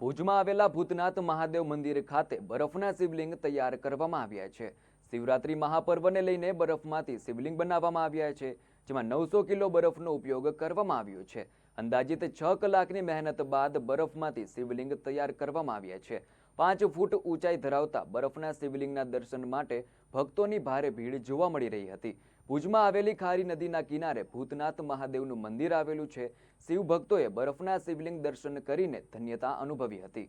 ભુજમાં આવેલા ભૂતનાથ મહાદેવ મંદિર ખાતે બરફના શિવલિંગ તૈયાર કરવામાં આવ્યા છે. શિવરાત્રી મહાપર્વને લઈને બરફમાંથી શિવલિંગ બનાવવામાં આવ્યા છે. જેમાં નવસો કિલો બરફનો ઉપયોગ કરવામાં આવ્યો છે. અંદાજિત છ કલાકની મહેનત બાદ બરફમાંથી શિવલિંગ તૈયાર કરવામાં આવ્યા છે. પાંચ ફૂટ ઊંચાઈ ધરાવતા બરફના શિવલિંગના દર્શન માટે ભક્તોની ભારે ભીડ જોવા મળી રહી હતી. ભુજમાં આવેલી ખારી નદીના કિનારે ભૂતનાથ મહાદેવનું મંદિર આવેલું છે. શિવ ભક્તોએ બરફના શિવલિંગ દર્શન કરીને ધન્યતા અનુભવી હતી.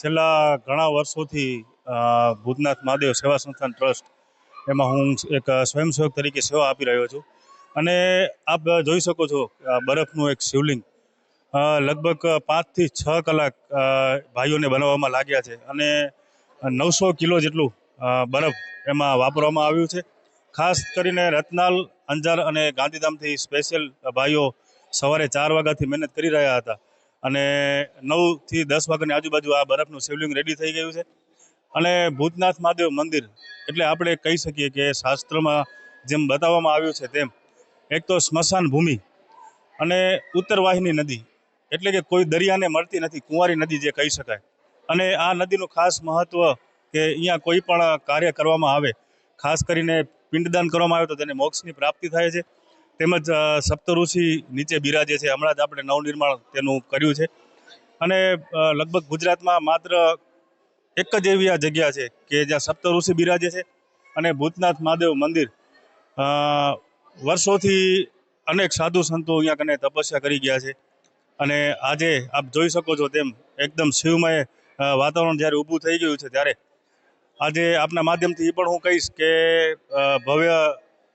છેલ્લા ઘણા વર્ષોથી ભૂતનાથ મહાદેવ સેવા સંસ્થાન ટ્રસ્ટ, એમાં હું એક સ્વયંસેવક તરીકે સેવા આપી રહ્યો છું. અને આપ જોઈ શકો છો બરફનું એક શિવલિંગ લગભગ પાંચથી છ કલાક ભાઈઓને બનાવવામાં લાગ્યા છે. અને નવસો કિલો જેટલું બરફ એમાં વાપરવામાં આવ્યું છે. ખાસ કરીને રતનાલ, અંજાર અને ગાંધીધામથી સ્પેશિયલ ભાઈઓ સવારે ચાર વાગ્યાથી મહેનત કરી રહ્યા હતા. અને નવથી દસ વાગ્યાની આજુબાજુ આ બરફનું શિવલિંગ રેડી થઈ ગયું છે. અને ભૂતનાથ મહાદેવ મંદિર, એટલે આપણે કહી શકીએ કે શાસ્ત્રમાં જેમ બતાવવામાં આવ્યું છે તેમ, એક તો સ્મશાન ભૂમિ અને ઉત્તરવાહિની નદી, એટલે કે કોઈ દરિયાને મળતી નથી, કુંવારી નદી જે કહી શકાય. અને આ નદીનું ખાસ મહત્વ કે અહીંયા કોઈ પણ કાર્ય કરવામાં આવે, ખાસ કરીને પિંડદાન કરવામાં આવે તો તેને મોક્ષની પ્રાપ્તિ થાય છે. તેમજ સપ્તઋષિ નીચે બિરાજે છે. હમણાં જ આપણે નવનિર્માણ તેનું કર્યું છે. અને લગભગ ગુજરાતમાં માત્ર એક જ એવી આ જગ્યા છે કે જ્યાં સપ્તઋષિ બિરાજે છે અને ભૂતનાથ મહાદેવ મંદિર વર્ષોથી અનેક સાધુ સંતો અહીંયા કને તપસ્યા કરી ગયા છે. અને આજે આપ જોઈ શકો છો તેમ એકદમ શિવમય વાતાવરણ જ્યારે ઊભું થઈ ગયું છે ત્યારે. આજે આપના માધ્યમથી એ પણ હું કહીશ કે ભવ્ય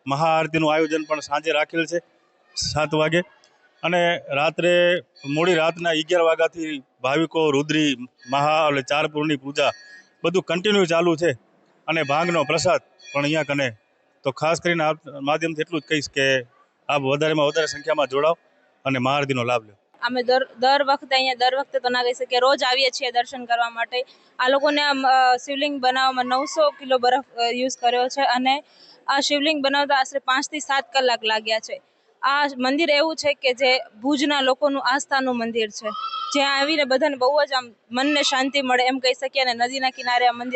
મહાઆરતીનું આયોજન પણ સાંજે રાખેલ છે, સાત વાગે. અને રાત્રે મોડી રાતના અગિયાર વાગ્યાથી ભાવિકો, રુદ્રી, મહા એટલે ચારપુરની પૂજા બધું કન્ટિન્યુ ચાલુ છે. અને ભાંગનો પ્રસાદ પણ અહીંયા કને. તો ખાસ કરીને આપ માધ્યમથી એટલું જ કહીશ કે આપ વધારેમાં વધારે સંખ્યામાં જોડાઓ અને મહાઆરતીનો લાભ લો. અમે દર દર વખતે અહીંયા, દર વખતે તો ના કહી શકીએ, રોજ આવીએ છીએ દર્શન કરવા માટે. આ લોકોને શિવલિંગ બનાવવામાં નવસો કિલો બરફ યુઝ કર્યો છે અને આ શિવલિંગ બનાવતા આશરે પાંચથી સાત કલાક લાગ્યા છે. આ મંદિર એવું છે કે જે ભુજના લોકોનું આસ્થાનું મંદિર છે. જ્યાં આવીને બધાને બહુ જ આમ મનને શાંતિ મળે એમ કહી શકીએ અને નદીના કિનારે આ મંદિર